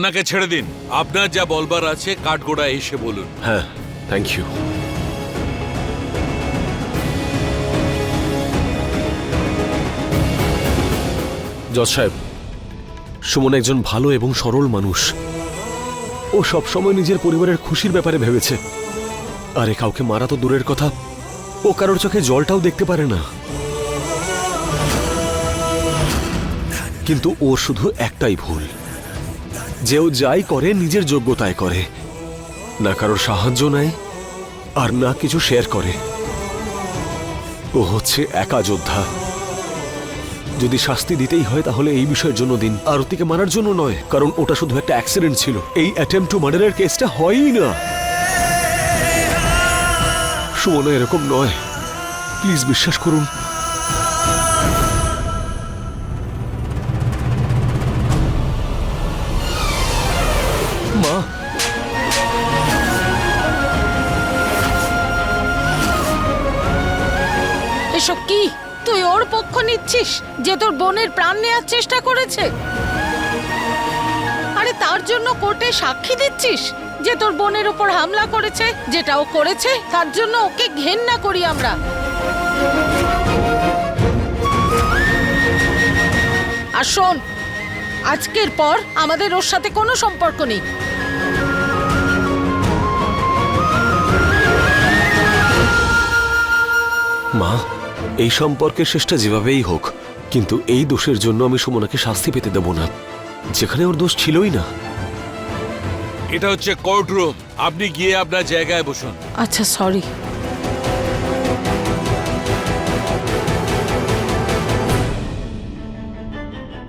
ওনাকে ছেড়ে দিন। আপনার যা বলবার আছে, কাঠগোড়া এসে বলুন। হ্যাঁ থ্যাংক ইউ জজ সাহেব, সুমন একজন ভালো এবং সরল মানুষ। ও সবসময় নিজের পরিবারের খুশির ব্যাপারে ভেবেছে। আরে কাউকে মারা তো দূরের কথা। ও কারোর চোখে জলটাও দেখতে পারে না। কিন্তু ওর শুধু একটাই ভুল। যে ও যাই করে, নিজের যোগ্যতায় করে। না কারোর সাহায্য নেয়, আর না কিছু শেয়ার করে। ও হচ্ছে একা যোদ্ধা। যদি শাস্তি দিতেই হয়, তাহলে এই বিষয়ের জন্য দিন। আরতিকে মারার জন্য নয়, কারণ ওটা শুধু একটা অ্যাক্সিডেন্ট ছিল। এই অ্যাটেম্প টু মার্ডারের কেসটা হয়ই না। সুমনা, এরকম নয়। প্লিজ বিশ্বাস করুন এসব কি? তুই ওর পক্ষ নিচ্ছিস যে তোর বোনের প্রাণ নেওয়ার চেষ্টা করেছে? আরে তার জন্য কোর্টে সাক্ষী দিচ্ছিস যে তোর বোনের উপর হামলা করেছে, যেটা ও করেছে, তার জন্য ওকে ঘেন্না করি আমরা। আর শোন, আজকের পর আমাদের ওর সাথে কোনো সম্পর্ক নেই। মা এই সম্পর্কের শেষটা যেভাবেই হোক কিন্তু এই দোষের জন্য আমি সুমনাকে শাস্তি পেতে দেব না। যেখানে ওর দোষ ছিলই না। এটা হচ্ছে কোর্ট রুম আপনি গিয়ে আপনার জায়গায় বসুন। আচ্ছা সরি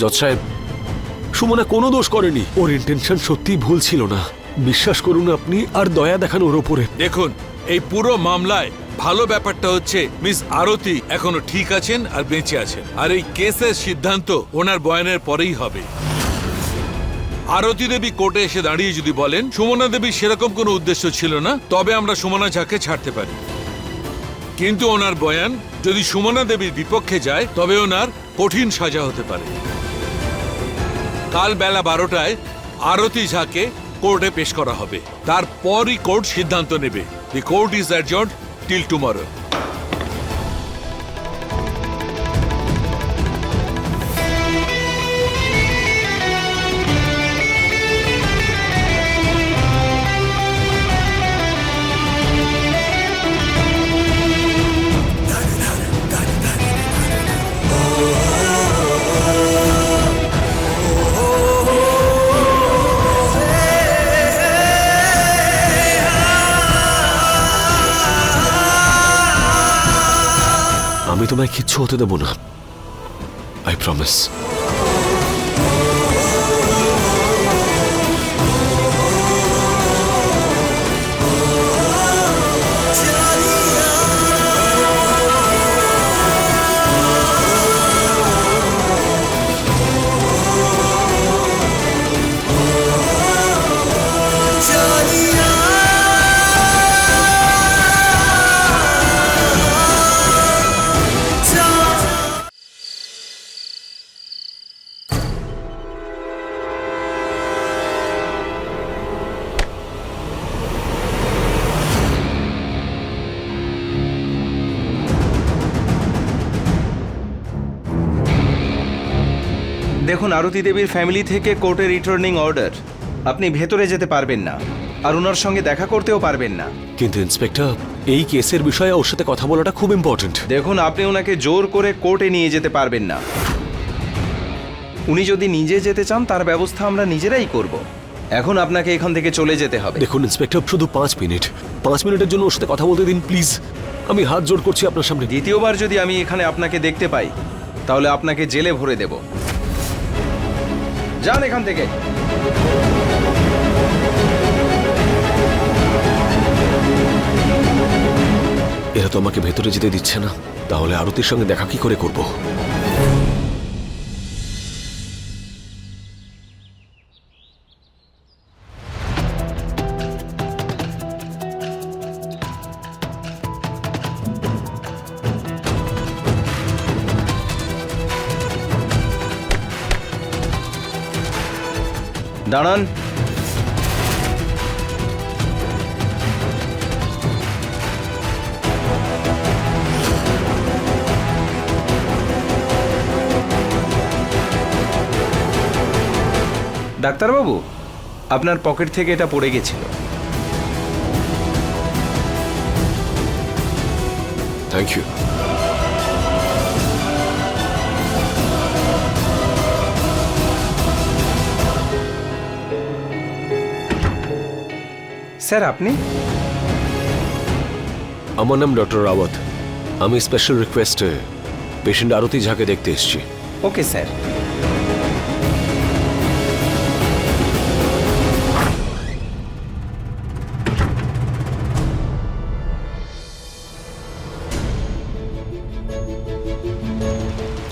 জজ সাহেব সুমনা কোনো দোষ করেনি। ওর ইন্টেনশন সত্যিই ভুল ছিল না। বিশ্বাস করুন আপনি আর দয়া দেখান ওর ওপরে। দেখুন এই পুরো মামলায় ভালো ব্যাপারটা হচ্ছে, মিস আরতি এখনও ঠিক আছেন আর বেঁচে আছেন। আর এই কেসের সিদ্ধান্ত ওনার বয়ানের পরেই হবে। আরতি দেবী কোর্টে এসে দাঁড়িয়ে যদি বলেন, সুমনা দেবীর সেরকম কোনো উদ্দেশ্য ছিল না, তবে আমরা সুমনা ঝাকে ছাড়তে পারি। কিন্তু ওনার বয়ান, যদি সুমনা দেবীর বিপক্ষে যায়, তবে ওনার কঠিন সাজা হতে পারে। কাল বেলা বারোটায় আরতি ঝাকে কোর্টে পেশ করা হবে। তারপরই কোর্ট সিদ্ধান্ত নেবে। The court is adjourned Till tomorrow. আমি তোমায় কিচ্ছু হতে দেব না। আই প্রমিস আরতি দেবীর ফ্যামিলি থেকে কোর্টের রিটার্নিং অর্ডার আপনি ভেতরে যেতে পারবেন না আর ওনার সঙ্গে দেখা করতেও পারবেন না। কিন্তু ইন্সপেক্টর এই কেসের বিষয়ে ওর সাথে কথা বলাটা খুব ইম্পর্ট্যান্ট দেখুন আপনি ওনাকে জোর করে কোর্টে নিয়ে যেতে পারবেন না। উনি যদি নিজে যেতে চান তার ব্যবস্থা আমরা নিজেরাই করব। এখন আপনাকে এখান থেকে চলে যেতে হবে। দেখুন ইন্সপেক্টর শুধু পাঁচ মিনিট। পাঁচ মিনিটের জন্য ওর সাথে কথা বলতে দিন প্লিজ। আমি হাত জোর করছি আপনার সামনে। দ্বিতীয়বার যদি আমি এখানে আপনাকে দেখতে পাই তাহলে আপনাকে জেলে ভরে দেব। যান এখান থেকে। এরা তো আমাকে ভেতরে যেতে দিচ্ছে না। তাহলে আরতির সঙ্গে দেখা কি করে করব? দাঁড়ান। ডাক্তারবাবু আপনার পকেট থেকে এটা পড়ে গেছিল। থ্যাংক ইউ স্যার আপনি? আমার নাম ডক্টর রাওয়াত। আমি স্পেশাল রিকোয়েস্টে পেশেন্ট আরতি ঝাকে দেখতে এসেছি। Okay sir.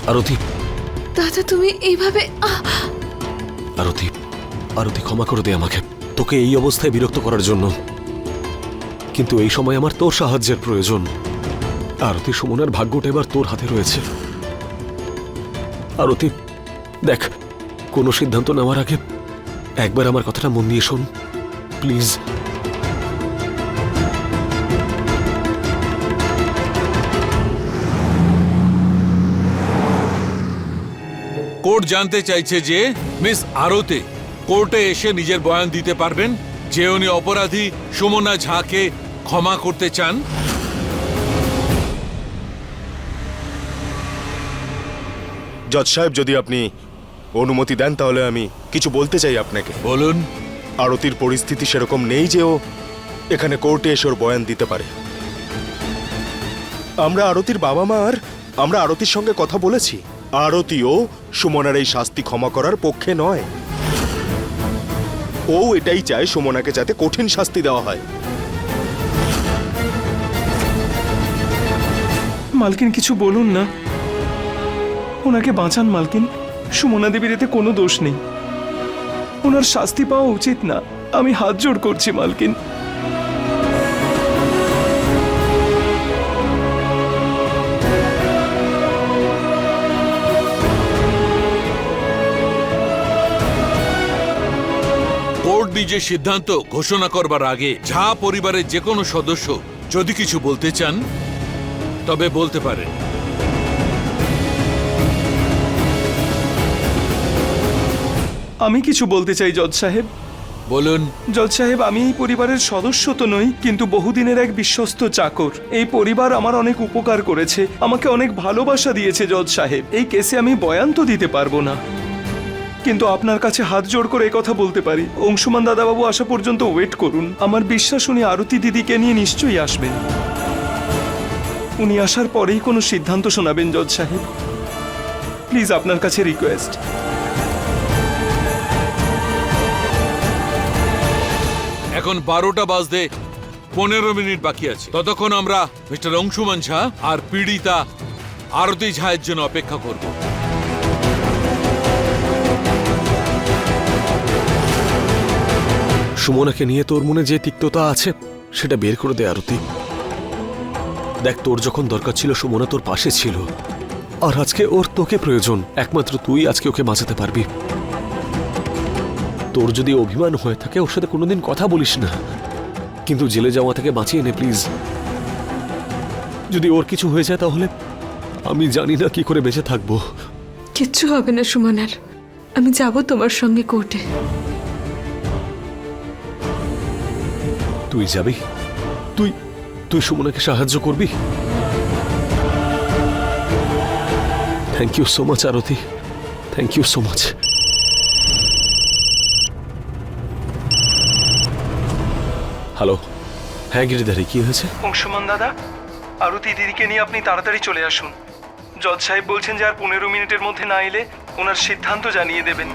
আরতি। দাদা তুমি এইভাবে আহ! আরতি আরতি ক্ষমা করে দে আমাকে। তোকে এই অবস্থায় বিরক্ত করার জন্য। কিন্তু এই সময় আমার তোর সাহায্যের প্রয়োজন। আরতি সুমনার ভাগ্যটা এবার তোর হাতে রয়েছে। আরতি, দেখ, কোনো সিদ্ধান্ত নেওয়ার আগে একবার আমার কথাটা মন দিয়ে শোন, প্লিজ। কোর্ট জানতে চাইছে যে মিস আরতি কোর্টে এসে নিজের বয়ান দিতে পারবেন? যে উনি অপরাধী সুমনা ঝাকে ক্ষমা করতে চান। জজ সাহেব যদি আপনি অনুমতি দেন তাহলে আমি কিছু বলতে চাই আপনাকে। বলুন। আরতির পরিস্থিতি সেরকম নেই যে ও এখানে কোর্টে এসে ওর বয়ান দিতে পারে। আমরা আরতির বাবা মা আর আমরা আরতির সঙ্গে কথা বলেছি। আরতিও সুমনার এই শাস্তি ক্ষমা করার পক্ষে নয়। ও এটাই চায় সুমনাকে যাতে কঠিন শাস্তি দেওয়া হয়। মালকিন, কিছু বলুন না। ওনাকে বাঁচান, মালকিন। সুমনা দেবীর এতে কোনো দোষ নেই। ওনার শাস্তি পাওয়া উচিত না। আমি হাত জোড় করছি, মালকিন। কোর্ট নিজের সিদ্ধান্ত ঘোষণা করবার আগে ঝা পরিবারের যে কোনো সদস্য যদি কিছু বলতে চান তবে বলতে পারেন। আমি কিছু বলতে চাই জজ সাহেব। বলুন। জজ সাহেব আমি এই পরিবারের সদস্য তো নই কিন্তু বহুদিনের এক বিশ্বস্ত চাকর। এই পরিবার আমার অনেক উপকার করেছে আমাকে অনেক ভালোবাসা দিয়েছে জজ সাহেব। এই কেসে আমি বয়ান তো দিতে পারব না। কিন্তু আপনার কাছে হাত জোড় করে কথা বলতে পারি। অংশুমান দাদাবাবু আসা পর্যন্ত ওয়েট করুন। আমার বিশ্বাস, উনি আরতি দিদিকে নিয়ে নিশ্চয়ই আসবেন। উনি আসার পরেই কোনো সিদ্ধান্ত শোনাবেন, জজ সাহেব। প্লিজ আপনার কাছে রিকোয়েস্ট এখন বারোটা বাজতে পনেরো মিনিট বাকি আছে। ততক্ষণ আমরা মিস্টার অংশুমান ঝা আর পীড়িতা আরতি ঝায়ের জন্য অপেক্ষা করব। সুমনাকে নিয়ে তোর মনে যে তিক্ততা আছে, সেটা বের করে দে, আরতি। দেখ, তোর যখন দরকার ছিল, সুমনা তোর পাশে ছিল। আর আজকে ওর তোকে প্রয়োজন, একমাত্র তুই আজকে ওকে বাঁচাতে পারবি। তোর যদি অভিমান হয়ে থাকে, ওর সাথে কোনোদিন কথা বলিস না। কিন্তু জেলে যাওয়া থেকে বাঁচিয়ে নে, প্লিজ। যদি ওর কিছু হয়ে যায় তাহলে আমি জানি না কি করে বেঁচে থাকব। কিচ্ছু হবে না, সুমনার। আমি যাব তোমার সঙ্গে কোর্টে। তুই যাবি? তুই তুই সুমনাকে সাহায্য করবি? Thank you so much Arati thank you so much hello হ্যাঁ গিরিধারী, কি হয়েছে? অংশুমান দাদা, আরতি দিদিকে নিয়ে আপনি তাড়াতাড়ি চলে আসুন। জজ সাহেব বলছেন যে আর পনেরো মিনিটের মধ্যে না এলে ওনার সিদ্ধান্ত জানিয়ে দেবেন।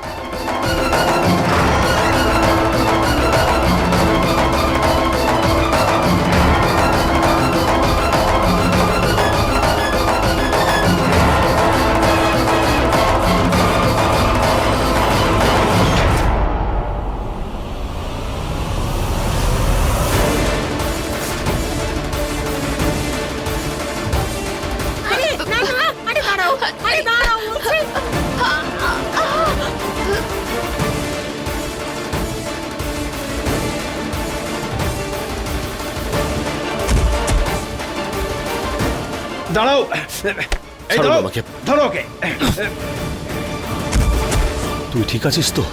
ঠিক আছিস তো?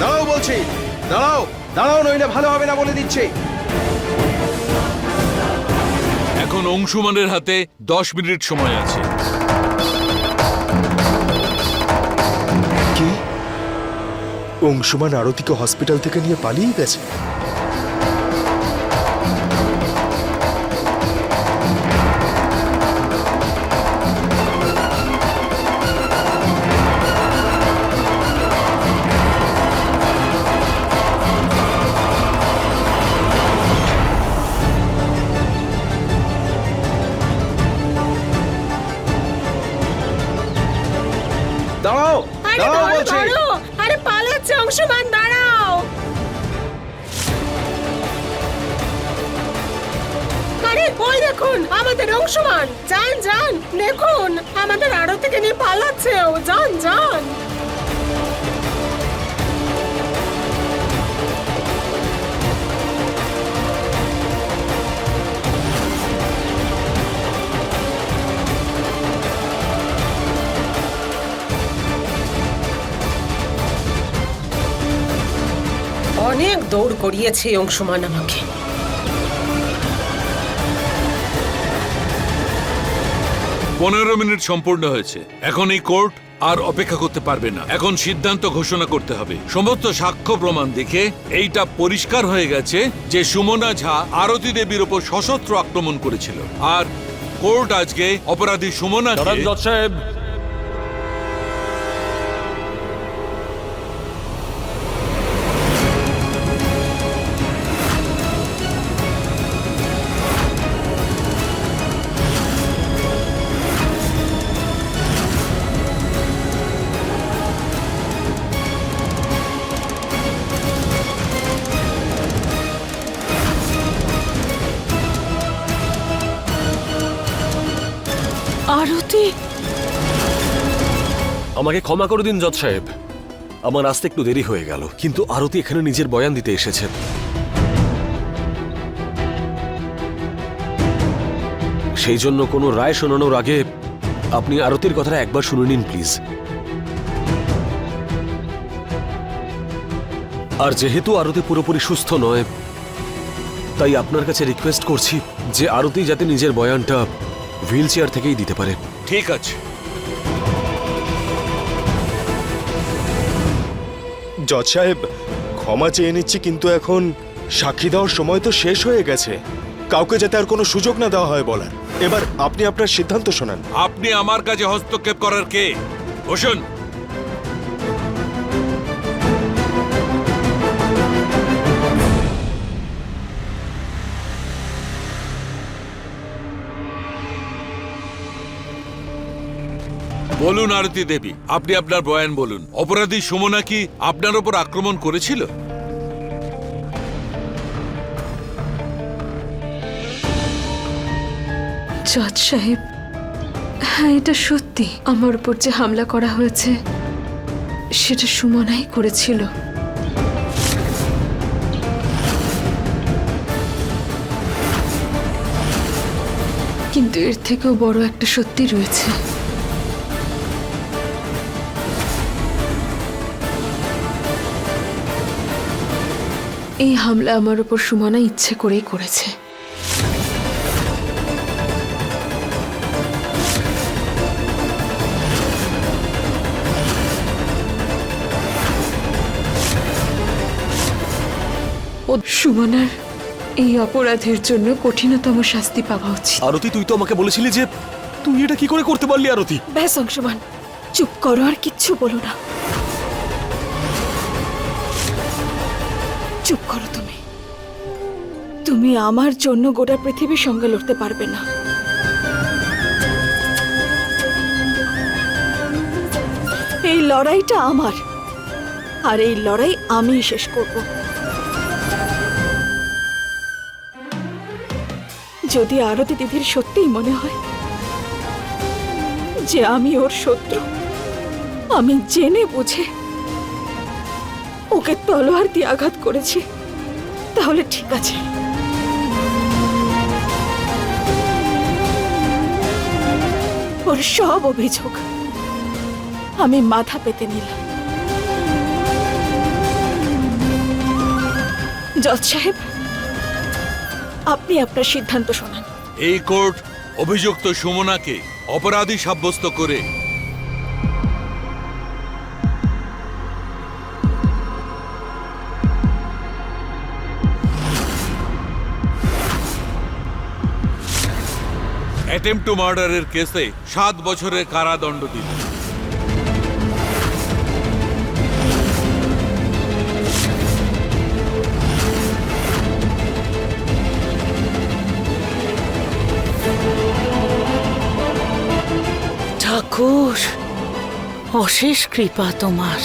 দাঁড়াও বলছি। দাঁড়াও। দাঁড়াও নইলে ভালো হবে না বলে দিচ্ছি। এখন অংশুমানের হাতে দশ মিনিট সময় আছে। কি? অংশুমান আরতিকে হসপিটাল থেকে নিয়ে পালিয়ে গেছে? দাঁড়াও দাঁড়াও বলছি। আরে পালাচ্ছে অংশমান দাঁড়াও। আরে ওই দেখুন আমাদের অংশমান। যান যান দেখুন আমাদের আড়ত থেকে নিয়ে পালাচ্ছে ও। যান যান। অনেক দৌড় করিয়েছে অংশমান আমাকে। পনেরো মিনিট সম্পূর্ণ হয়েছে। এখন এই কোর্ট আর অপেক্ষা করতে পারবে না। এখন সিদ্ধান্ত ঘোষণা করতে হবে। সমস্ত সাক্ষ্য প্রমাণ দেখে এইটা পরিষ্কার হয়ে গেছে যে সুমনা ঝা আরতি দেবীর ওপর সশস্ত্র আক্রমণ করেছিল। আর কোর্ট আজকে অপরাধী সুমনা সাহেব আরতি আমাকে ক্ষমা করে দিন, জজ সাহেব। আমার আসতে একটু দেরি হয়ে গেল, কিন্তু আরতি এখানে নিজের বয়ান দিতে এসেছে। সেই জন্য কোনো রায় শোনানোর আগে আপনি আরতির কথাটা একবার শুনে নিন, প্লিজ। আর যেহেতু আরতি পুরোপুরি সুস্থ নয়, তাই আপনার কাছে রিকোয়েস্ট করছি যে আরতি যাতে নিজের বয়ানটা হুইল চেয়ার থেকেই দিতে পারে। ঠিক আছে। জজ সাহেব ক্ষমা চেয়ে নিচ্ছি কিন্তু এখন সাক্ষী দেওয়ার সময় তো শেষ হয়ে গেছে। কাউকে যাতে আর কোনো সুযোগ না দেওয়া হয় বলার। এবার আপনি আপনার সিদ্ধান্ত শোনান। আপনি আমার কাছে হস্তক্ষেপ করার কে? বসুন। বলুন আরতি দেবী, আপনি আপনার বয়ান বলুন। অপরাধী সুমনা কি আপনার ওপর আক্রমণ করেছিল? জজ সাহেব হ্যাঁ এটা সত্যি। আমার উপর যে হামলা করা হয়েছে, সেটা সুমনাই করেছিল। কিন্তু এর থেকেও বড় একটা সত্যি রয়েছে। এই হামলা আমার উপর সুমনা ইচ্ছে করেই করেছে। ও সুমনার এই অপরাধের জন্য কঠিনতম শাস্তি পাওয়া উচিত। আরতি তুই তো আমাকে বলেছিলি যে তুই এটা কি করে করতে পারলি আরতি? ব্যাস অংশমান চুপ করো আর কিচ্ছু বলো না। চুপ করো তুমি। তুমি আমার জন্য গোটা পৃথিবীর সঙ্গে লড়তে পারবে না। এই লড়াইটা আমার, আর এই লড়াই আমিই শেষ করব। যদি আরতি দিদির সত্যিই মনে হয় যে আমি ওর শত্রু, আমি জেনে বুঝে ওকে তলোয়ার দিয়ে আঘাত করেছি। তাহলে ঠিক আছে। ওর সব অভিযোগ আমি মাথা পেতে নিলাম। জজ সাহেব, আপনি আপনার সিদ্ধান্ত শোনান। এই কোর্ট অভিযুক্ত সুমনাকে অপরাধী সাব্যস্ত করে অ্যাটেম্প টু মার্ডারের কেসে সাত বছরের কারাদণ্ড দিল। ঠাকুর অশেষ কৃপা তোমার।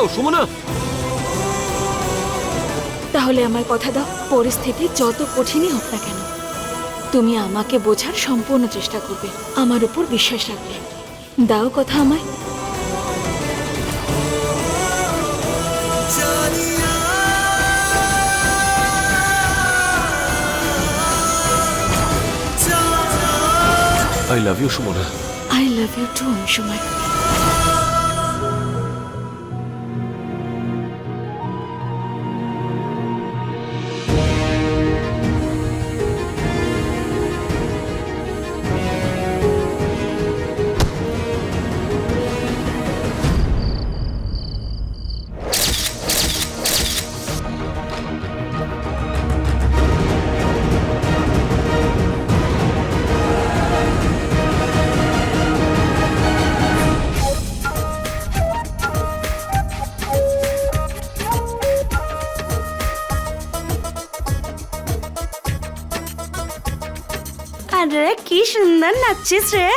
দাঁড়াও সুমনা। তাহলে আমার কথা দাও পরিস্থিতি যত কঠিনই হোক না কেন। তুমি আমাকে বোঝার সম্পূর্ণ চেষ্টা করবে আমার উপর বিশ্বাস রাখবে। দাও কথা আমায়। I love you Sumana. I love you too সময় নাচছিস রে?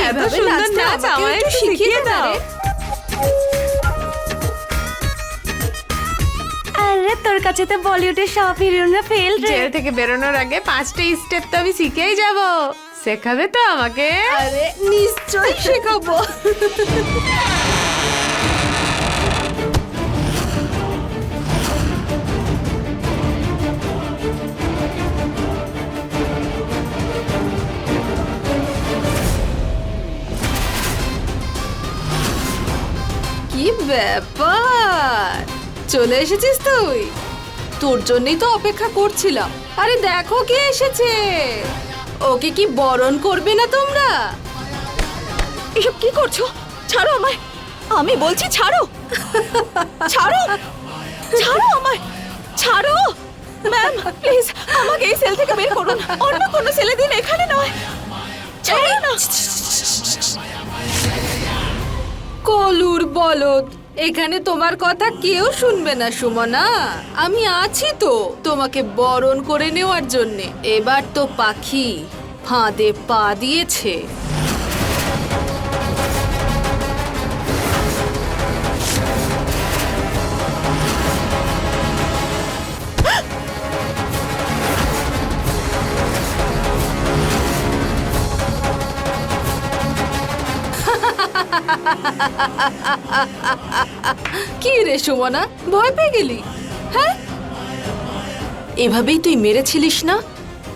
একটু শিখিয়ে দাও। আরে তোর কাছে তো বলিউডের সব হিরোইনরা ফেল রে। জেল থেকে বেরোনোর আগে পাঁচটা স্টেপ তো আমি শিখেই যাব। শেখাবে তো আমাকে? আরে নিশ্চয়ই শেখাবো। ব্যাপার। চলে এসেছিস তুই? তোর জন্যই তো অপেক্ষা করছিলাম। আরে দেখো কে এসেছে। ওকে কি বরণ করবে না তোমরা? এসব কি করছ? ছাড়ো আমায়। আমি বলছি ছাড়ো। ছাড়ো। ছাড়ো আমায়। ছাড়ো। ম্যাম প্লিজ আমাকে এই সেল থেকে বের করুন। অন্য কোনো সেলে দিন এখানে নয়। ছাড়ুন না। কলুর বলদ। এখানে তোমার কথা কেউ শুনবে না, সুমনা। আমি আছি তো তোমাকে বরণ করে নেওয়ার জন্যে। এবার তো পাখি ফাঁদে পা দিয়েছে। কি রে সুমনা, ভয় পেয়ে গেলি? হ্যাঁ? এভাবেই তুই মেরেছিলিস না?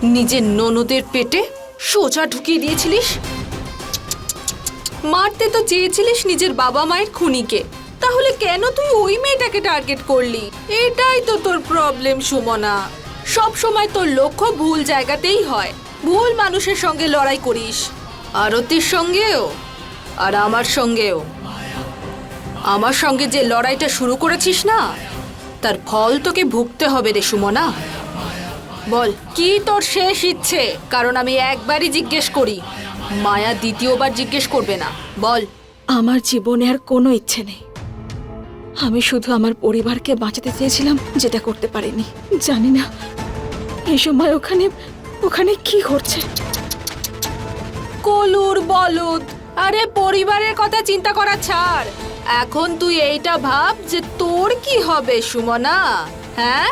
নিজের ননদের পেটে সোজা ঢুকিয়ে দিয়েছিলিস? মারতে তো চেয়েছিলিস নিজের বাবা মায়ের খুনিকে। তাহলে কেন তুই ওই মেয়েটাকে টার্গেট করলি? এটাই তো তোর প্রবলেম সুমনা। সব সময় তোর লক্ষ্য ভুল জায়গাতেই হয়। ভুল মানুষের সঙ্গে লড়াই করিস। আরতির সঙ্গেও। আর আমার সঙ্গেও। আমার সঙ্গে যে লড়াইটা শুরু করেছিস না তার ফল তোকে ভুগতে হবে রে সুমনা। বল কি তোর শেষ ইচ্ছে? কারণ আমি একবারই জিজ্ঞেস করি। মায়া দ্বিতীয়বার জিজ্ঞেস করবে না। বল। আমার জীবনে আর কোনো ইচ্ছে নেই। আমি শুধু আমার পরিবারকে বাঁচাতে চেয়েছিলাম যেটা করতে পারিনি। জানি না এই সময় ওখানে ওখানে কি ঘটছে? কলুর বলদ। আরে পরিবারের কথা চিন্তা করা ছাড়। এখন তুই এইটা ভাব যে তোর কি হবে, সুমনা? হ্যাঁ?